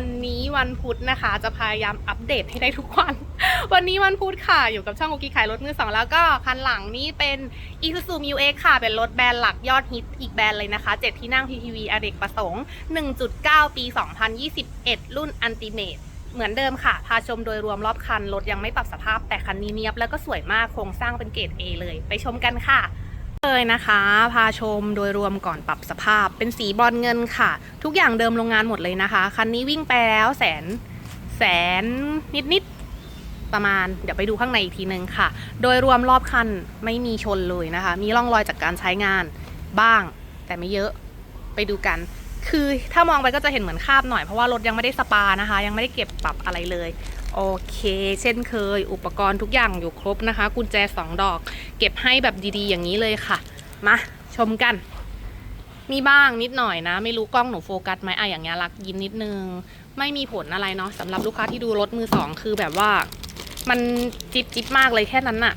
วันนี้วันพุธนะคะ จะพยายามอัปเดตให้ได้ทุกวัน วันนี้วันพุธค่ะ อยู่กับช่องกุกกี้ขายรถมือสองแล้วก็คันหลังนี้เป็น Isuzu m u x ค่ะ เป็นรถแบรนด์หลักยอดฮิตอีกแบรนด์เลยนะคะ 7 ที่นั่ง PPV อเนกประสงค์ 1.9 ปี 2021 รุ่น Ultimate เหมือนเดิมค่ะ พาชมโดยรวมรอบคัน รถยังไม่ปรับสภาพแต่คันนี้เนียบแล้วก็สวยมากโครงสร้างเป็นเกรด A เลย ไปชมกันค่ะ เลยนะคะ พาชมโดยรวมก่อนปรับสภาพเป็นสีบรอนเงินค่ะ ทุกอย่างเดิมโรงงานหมดเลยนะคะ คันนี้วิ่งไปแล้วแสนแสนนิดนิดๆประมาณ เดี๋ยวไปดูข้างในอีกทีนึงค่ะ โดยรวมรอบคันไม่มีชนเลยนะคะ มีร่องรอยจากการใช้งานบ้าง แต่ไม่เยอะไปดูกัน คือถ้ามองไปก็จะเห็นเหมือนคาบหน่อยเพราะว่ารถยังไม่ได้สปานะคะ ยังไม่ได้เก็บปรับอะไรเลย โอเค เช่นเคย อุปกรณ์ทุกอย่างอยู่ครบนะคะ กุญแจ 2 ดอก เก็บให้แบบดีๆ อย่างนี้เลยค่ะ มาชมกัน มีบ้างนิดหน่อยนะ ไม่รู้กล้องหนูโฟกัสไหมอะอย่างเงี้ยรักยิ้มนิดนึง ไม่มีผลอะไรเนาะสำหรับลูกค้าที่ดูรถมือสองคือแบบว่า มันจิบจิบมากเลยแค่นั้นน่ะ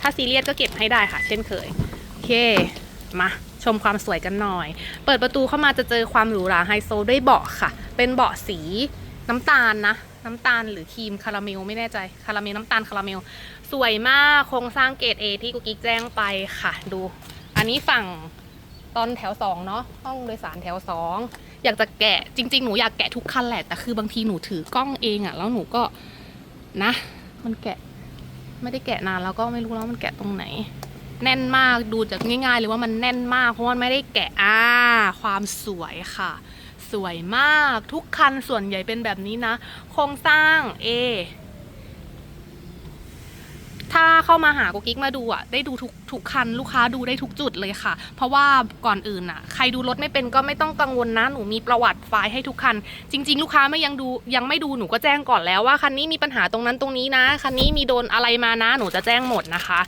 ถ้าซีเรียสก็เก็บให้ได้ค่ะ เช่นเคย โอเค มา ชมความสวยกันหน่อย เปิดประตูเข้ามาจะเจอความหรูหราไฮโซด้วยเบาะค่ะ เป็นเบาะสีน้ำตาลนะ น้ำตาลหรือครีมคาราเมลไม่แน่ใจ คาราเมลน้ำตาลคาราเมล สวยมาก โครงสร้างเกรด A ที่กุกกิ๊กแจ้งไปค่ะ ดู อันนี้ฝั่งตอนแถวสองเนาะ ห้องโดยสารแถวสอง อยากจะแกะ จริง ๆ หนูอยากแกะทุกคันแหละ แต่คือบางทีหนูถือกล้องเองอะแล้วหนูก็นะ มันแกะ ไม่ได้แกะนานแล้วก็ไม่รู้แล้วมันแกะตรงไหน แน่นมากดูจากง่ายๆเลยว่ามันแน่นมากเพราะว่ามันไม่ได้แกะอ่าความสวยค่ะ สวยมากทุกคันส่วนใหญ่เป็นแบบนี้นะ โครงสร้าง A าเข้ามาหากุกกิ๊กมาดูอะได้ดูทุกทุกคันลูกค้าดูได้ทุกจุดเลยค่ะ เพราะว่าก่อนอื่นอะ ใครดูรถไม่เป็นก็ไม่ต้องกังวลนะหนูมีประวัติไฟล์ให้ทุกคัน จริง ๆ ลูกค้าไม่ยังดูยังไม่ดูหนูก็แจ้งก่อนแล้วว่าคันนี้มีปัญหาตรงนั้นตรงนี้นะคันนี้มีโดนอะไรมานะหนูจะแจ้งหมดนะคะ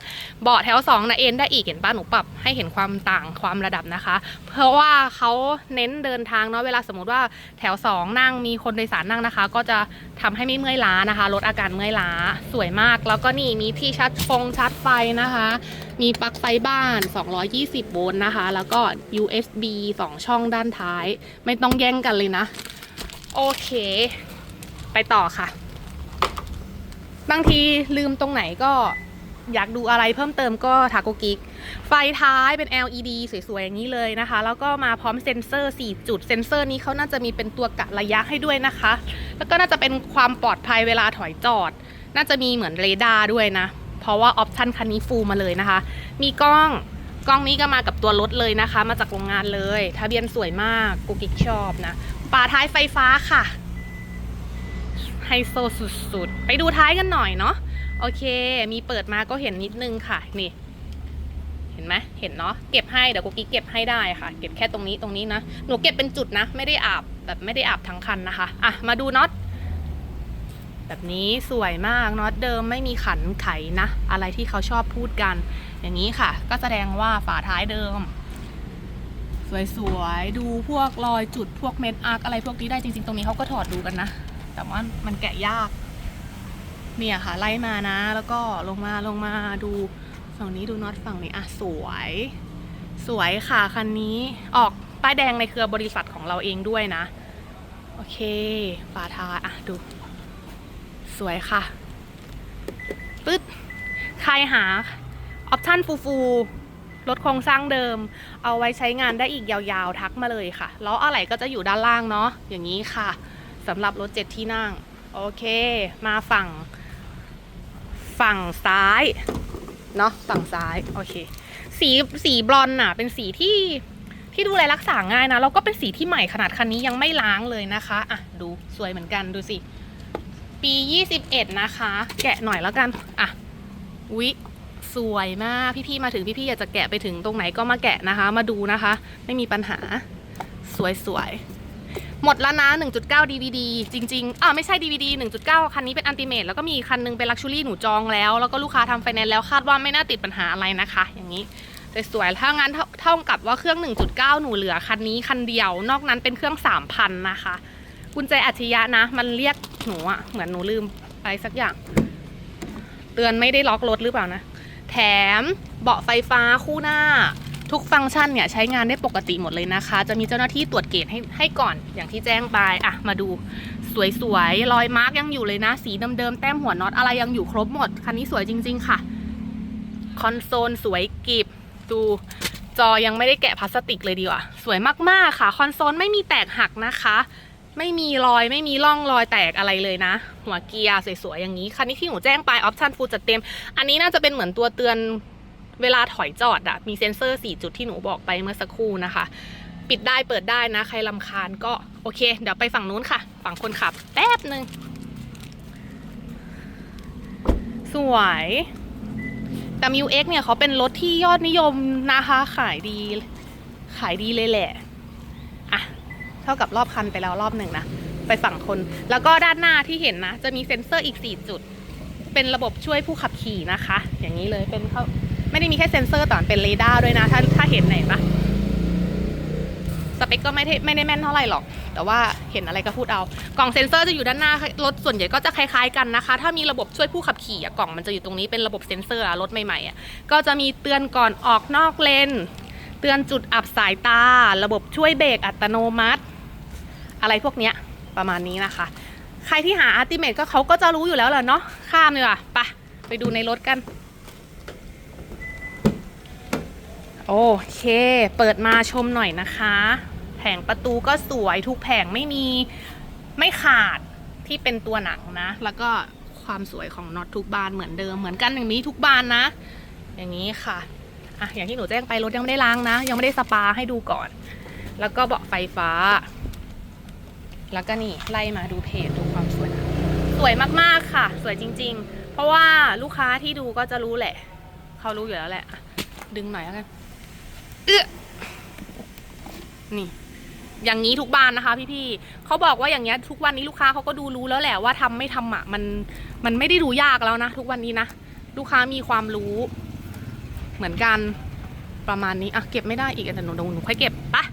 เบาะแถว2นะเอ็นได้อีกเห็นป้าหนูปรับให้เห็นความต่างความระดับนะคะ เพราะว่าเขาเน้นเดินทางเนาะเวลาสมมติว่าแถว 2 นั่งมีคนโดยสารนั่งนะคะ ก็จะทำให้ไม่เมื่อยล้านะคะ ลดอาการเมื่อยล้าสวยมากแล้วก็นี่มีที่ชาร์จฟงชาร์จไฟนะคะ มีปลั๊กไฟบ้าน 220 โวลต์นะคะ แล้วก็ USB 2 ช่องด้านท้าย ไม่ต้องแย่งกันเลยนะ โอเค ไปต่อค่ะ บางทีลืมตรงไหนก็อยากดูอะไรเพิ่มเติมก็ทาโกกิกไฟท้ายเป็น LED สวยๆ อย่างนี้เลยนะคะ แล้วก็มาพร้อมเซ็นเซอร์ 4 จุด เซ็นเซอร์นี้เขาน่าจะมีเป็นตัวกะระยะให้ด้วยนะคะ แล้วก็น่าจะเป็นความปลอดภัยเวลาถอยจอด น่าจะมีเหมือนเรดาร์ด้วยนะ เพราะว่าออปชันคันนี้ฟูลมาเลยนะคะ มีกล้องกล้องนี้ก็มากับตัวรถเลยนะคะ มาจากโรงงานเลย ทะเบียนสวยมากกูกิ๊กชอบนะฝาท้ายไฟฟ้าค่ะไฮโซสุดๆ ไปดูท้ายกันหน่อยเนาะโอเค มีเปิดมาก็เห็นนิดนึงค่ะ นี่ เห็นไหมเห็นเนาะเก็บให้เดี๋ยวกุ๊กกิ๊กเก็บให้ได้ค่ะ เก็บแค่ตรงนี้ตรงนี้นะ หนูเก็บเป็นจุดนะ ไม่ได้อาบแบบไม่ได้อาบทั้งคันนะคะ อะ มาดูน็อต แบบนี้สวยมากน็อตเดิมไม่มีขันไขนะ อะไรที่เขาชอบพูดกัน อย่างนี้ค่ะ ก็แสดงว่าฝาท้ายเดิม สวยๆ ดูพวกรอยจุดพวกเม็ดอาร์คอะไรพวกนี้ได้จริง ๆ ตรงนี้เขาก็ถอดดูกันนะ แต่ว่ามันแกะยาก เนี่ยค่ะไล่มานะ แล้วก็ลงมาลงมาดูฝั่งนี้ดูน็อตฝั่งนี้อะสวย สวยค่ะคันนี้ออกป้ายแดงในเครือบริษัทของเราเองด้วยนะ โอเค ฝาท้ายอะดู สวยค่ะปึ๊ดใครหาออปชั่นฟูฟูลดโครงสร้างเดิม เอาไว้ใช้งานได้อีกยาวๆ ทักมาเลยค่ะ ล้วอะไรก็จะอยู่ด้านล่างเนาะอย่างนี้ค่ะสำหรับรถเจ็ดที่นั่ง โอเค มาฝั่ง ฝั่งซ้าย เนาะฝั่งซ้าย โอเค สีสีบลอนน่ะ เป็นสีที่ที่ดูแลรักษาง่ายนะ แล้วก็เป็นสีที่ใหม่ขนาดคันนี้ยังไม่ล้างเลยนะคะ อะ ดูสวยเหมือนกันดูสิ ปี 21 นะคะ แกะหน่อยแล้วกัน อะวิสวยมาก พี่ๆมาถึงพี่ๆอยากจะแกะไปถึงตรงไหนก็มาแกะนะคะ มาดูนะคะ ไม่มีปัญหา สวยๆ หมดแล้วนะ 1.9 DVD จริงๆ อ่าไม่ใช่ DVD 1.9 คันนี้เป็นอันติเมตแล้วก็มีคันนึงเป็นลักชูรี่หนูจองแล้ว แล้วก็ลูกค้าทำไฟแนนซ์แล้วคาดว่าไม่น่าติดปัญหาอะไรนะคะ อย่างนี้สวยๆถ้างั้นเท่าเท่ากับว่าเครื่อง 1.9 หนูเหลือคันนี้คันเดียว นอกนั้นเป็นเครื่อง 3,000 นะคะ กุญแจอัจฉริยะนะ มันเรียก หนูอะเหมือนหนูลืมอะไรสักอย่าง เตือนไม่ได้ล็อกรถหรือเปล่านะ แถมเบาะไฟฟ้าคู่หน้า ทุกฟังก์ชันเนี่ยใช้งานได้ปกติหมดเลยนะคะ จะมีเจ้าหน้าที่ตรวจเกรดให้ให้ก่อนอย่างที่แจ้งไปอะมาดูสวยๆรอยมาร์กยังอยู่เลยนะ สีเดิมๆแต้มหัวน็อตอะไรยังอยู่ครบหมด คันนี้สวยจริง ๆ ค่ะ คอนโซลสวยกริบดูจอยังไม่ได้แกะพลาสติกเลยดีกว่า สวยมากๆค่ะ คอนโซลไม่มีแตกหักนะคะ ไม่มีรอยไม่มีร่องรอยแตกอะไรเลยนะ หัวเกียร์สวยๆอย่างนี้ คันนี้ที่หนูแจ้งไปออปชั่นฟูลจัดเต็ม อันนี้น่าจะเป็นเหมือนตัวเตือนเวลาถอยจอดอะมีเซ็นเซอร์ 4 จุดที่หนูบอกไปเมื่อสักครู่นะคะ ปิดได้เปิดได้นะ ใครลำคาญก็โอเค เดี๋ยวไปฝั่งนู้นค่ะ ฝั่งคนขับ แป๊บหนึ่งสวยแต่มิวเอ็กเนี่ยเขาเป็นรถที่ยอดนิยมนะคะ ขายดี ขายดีเลยแหละ เท่ากับรอบคันไปแล้วรอบหนึ่งนะไปฝั่งคน แล้วก็ด้านหน้าที่เห็นนะ จะมีเซ็นเซอร์อีก 4 จุด เป็นระบบช่วยผู้ขับขี่นะคะ อย่างนี้เลยเป็นเขาไม่ได้มีแค่เซ็นเซอร์แต่มันเป็นเรดาร์ด้วยนะถ้าถ้าเห็นไหนปะสเปคก็ไม่ได้ไม่ได้แม่นเท่าไหร่หรอก แต่ว่าเห็นอะไรก็พูดเอา กล่องเซ็นเซอร์จะอยู่ด้านหน้ารถส่วนใหญ่ก็จะคล้ายๆกันนะคะ ถ้ามีระบบช่วยผู้ขับขี่กล่องมันจะอยู่ตรงนี้เป็นระบบเซ็นเซอร์รถใหม่ๆอะก็จะมีเตือนก่อนออกนอกเลนเตือนจุดอับสายตา ระบบช่วยเบรกอัตโนมัติ อะไรพวกเนี้ยประมาณนี้นะคะ ใครที่หาอัลติเมทก็เขาก็จะรู้อยู่แล้วแหละเนาะข้ามเลยว่ะไปไปดูในรถกัน โอเค เปิดมาชมหน่อยนะคะ แผงประตูก็สวยทุกแผงไม่มีไม่ขาดที่เป็นตัวหนังนะ แล้วก็ความสวยของน็อตทุกบานเหมือนเดิมเหมือนกันอย่างนี้ทุกบานนะ อย่างนี้ค่ะอะอย่างที่หนูแจ้งไปรถยังไม่ได้ล้างนะ ยังไม่ได้สปาให้ดูก่อน แล้วก็เบาะไฟฟ้า แล้วก็นี่ไล่มาดูเพจดูความสวย สวยมากๆค่ะ สวยจริง ๆ เพราะว่าลูกค้าที่ดูก็จะรู้แหละ เขารู้อยู่แล้วแหละ ดึงหน่อยแล้วกันเอื้อนี่ อย่างนี้ทุกบานนะคะ พี่ๆเขาบอกว่าอย่างเงี้ย ทุกวันนี้ลูกค้าเขาก็ดูรู้แล้วแหละว่าทำไม่ทำอะมันมันไม่ได้ดูยากแล้วนะทุกวันนี้นะลูกค้ามีความรู้ เหมือนกันประมาณนี้อะเก็บไม่ได้อีกอะแต่หนูหนูค่อยเก็บไปะ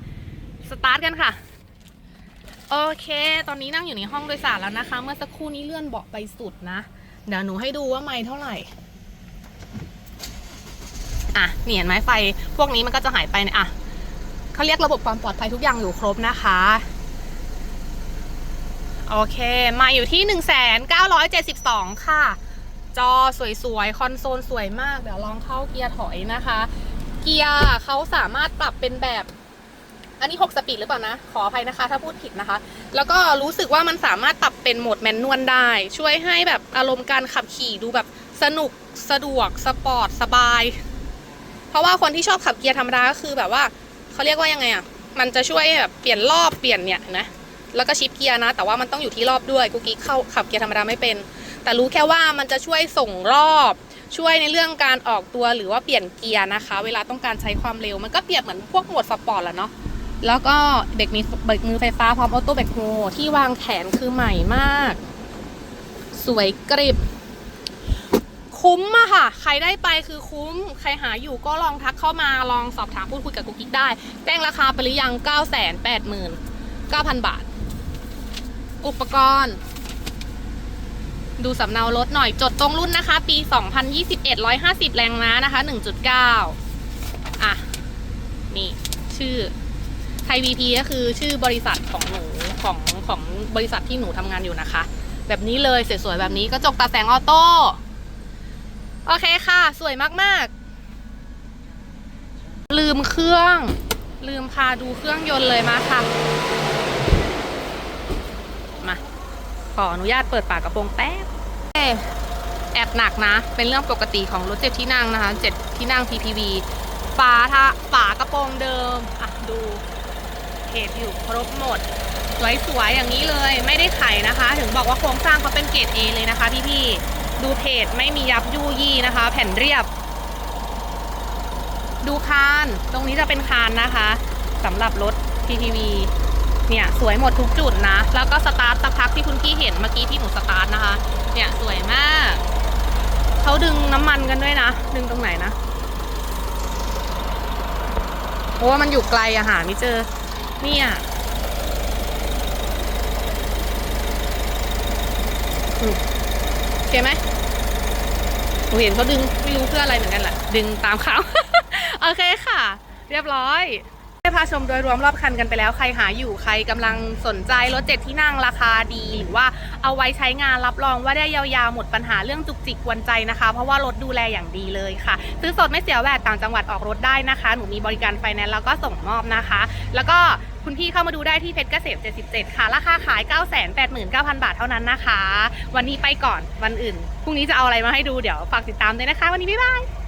สตาร์ทกันค่ะ โอเค ตอนนี้นั่งอยู่ในห้องโดยสารแล้วนะคะ เมื่อสักครู่นี้เลื่อนเบาะไปสุดนะ เดี๋ยวหนูให้ดูว่าไม่เท่าไหร่ อะเนี่เห็นไหมไฟ พวกนี้มันก็จะหายไปเนี่ยอะเขาเรียกระบบความปลอดภัยทุกอย่างอยู่ครบนะคะ โอเค มาอยู่ที่ 1,972 ค่ะ จอสวยๆ คอนโซลสวยมาก เดี๋ยวลองเข้าเกียร์ถอยนะคะ เกียร์เขาสามารถปรับเป็นแบบ อันนี้ 6 สปีดหรือเปล่านะ ขออภัยนะคะ ถ้าพูดผิดนะคะ แล้วก็รู้สึกว่ามันสามารถปรับเป็นโหมดแมนนวลได้ ช่วยให้แบบอารมณ์การขับขี่ดูแบบสนุกสะดวก สปอร์ต สบาย เพราะว่าคนที่ชอบขับเกียร์ธรรมดาก็คือแบบว่าเขาเรียกว่ายังไงอะ มันจะช่วยแบบเปลี่ยนรอบเปลี่ยนเนี่ยนะ แล้วก็ชิปเกียร์นะ แต่ว่ามันต้องอยู่ที่รอบด้วยกุ๊กกิ๊กเข้าขับเกียร์ธรรมดาไม่เป็น แต่รู้แค่ว่ามันจะช่วยส่งรอบช่วยในเรื่องการออกตัวหรือว่าเปลี่ยนเกียร์นะคะ เวลาต้องการใช้ความเร็วมันก็เปรียบเหมือนพวกโหมดสปอร์ตแหละเนาะ แล้วก็เบรกมีเบรกมือไฟฟ้าพร้อมออโต้เบรกโฮที่วางแขนคือใหม่มาก สวยกริบ คุ้มอะค่ะ ใครได้ไปคือคุ้ม ใครหาอยู่ก็ลองทักเข้ามาลองสอบถามพูดคุยกับกุ๊กกิ๊กได้ แจ้งราคาไปหรือยัง 9 8 9 0 0 9,000 บาท อุปกรณ์ดูสำเนารถหน่อยจดตรงรุ่นนะคะ ปี 2021 150 แรงม้านะคะ 1.9 อะ นี่ ชื่อ ไทย VP ก็คือชื่อบริษัทของหนูของของบริษัทที่หนูทำงานอยู่นะคะ แบบนี้เลยสวยๆแบบนี้กระจกตาแสงออโต้โอเคค่ะ สวยมากๆ ลืมเครื่อง ลืมพาดูเครื่องยนต์เลยมาค่ะ มาขออนุญาตเปิดปากกระโปรงแป๊บเอ๊ะแอบหนักนะ เป็นเรื่องปกติของรถเจ็ดที่นั่งนะคะเจ็ดที่นั่ง PPV ฝาทะฝากระโปรงเดิม อะ ดู เพจอยู่ครบหมด สวยๆอย่างนี้เลยไม่ได้ไขนะคะ ถึงบอกว่าโครงสร้างเขาเป็นเกรด A เลยนะคะพี่ๆดูเพจไม่มียับยุยี่นะคะ แผ่นเรียบ ดูคานตรงนี้จะเป็นคานนะคะสำหรับรถ PPV เนี่ยสวยหมดทุกจุดนะ แล้วก็สตาร์ทสักพักที่คุณพี่เห็นเมื่อกี้ที่หนูสตาร์ทนะคะ เนี่ยสวยมาก เขาดึงน้ำมันกันด้วยนะ ดึงตรงไหนนะ เพราะว่ามันอยู่ไกลอะหาไม่เจอ เนี่ยอืมโอเคไหมหนูเห็นเขาดึงไม่รู้เพื่ออะไรเหมือนกันแหละดึงตามเขาโอเคค่ะ เรียบร้อยได้พาชมโดยรวมรอบคันกันไปแล้วใครหาอยู่ใครกำลังสนใจรถเจ็ดที่นั่งราคาดี หรือว่าเอาไว้ใช้งานรับรองว่าได้ยาวๆหมดปัญหาเรื่องจุกจิกกวนใจนะคะ เพราะว่ารถดูแลอย่างดีเลยค่ะ ซื้อสดไม่เสียแหวนต่างจังหวัดออกรถได้นะคะ หนูมีบริการไฟแนนซ์แล้วก็ส่งมอบนะคะ แล้วก็ คุณพี่เข้ามาดูได้ที่เพชรเกษม 77 ค่ะ ราคาขาย 989,000 บาทเท่านั้นนะคะ วันนี้ไปก่อนวันอื่น พรุ่งนี้จะเอาอะไรมาให้ดูเดี๋ยวฝากติดตามด้วยนะคะ วันนี้บ๊ายบาย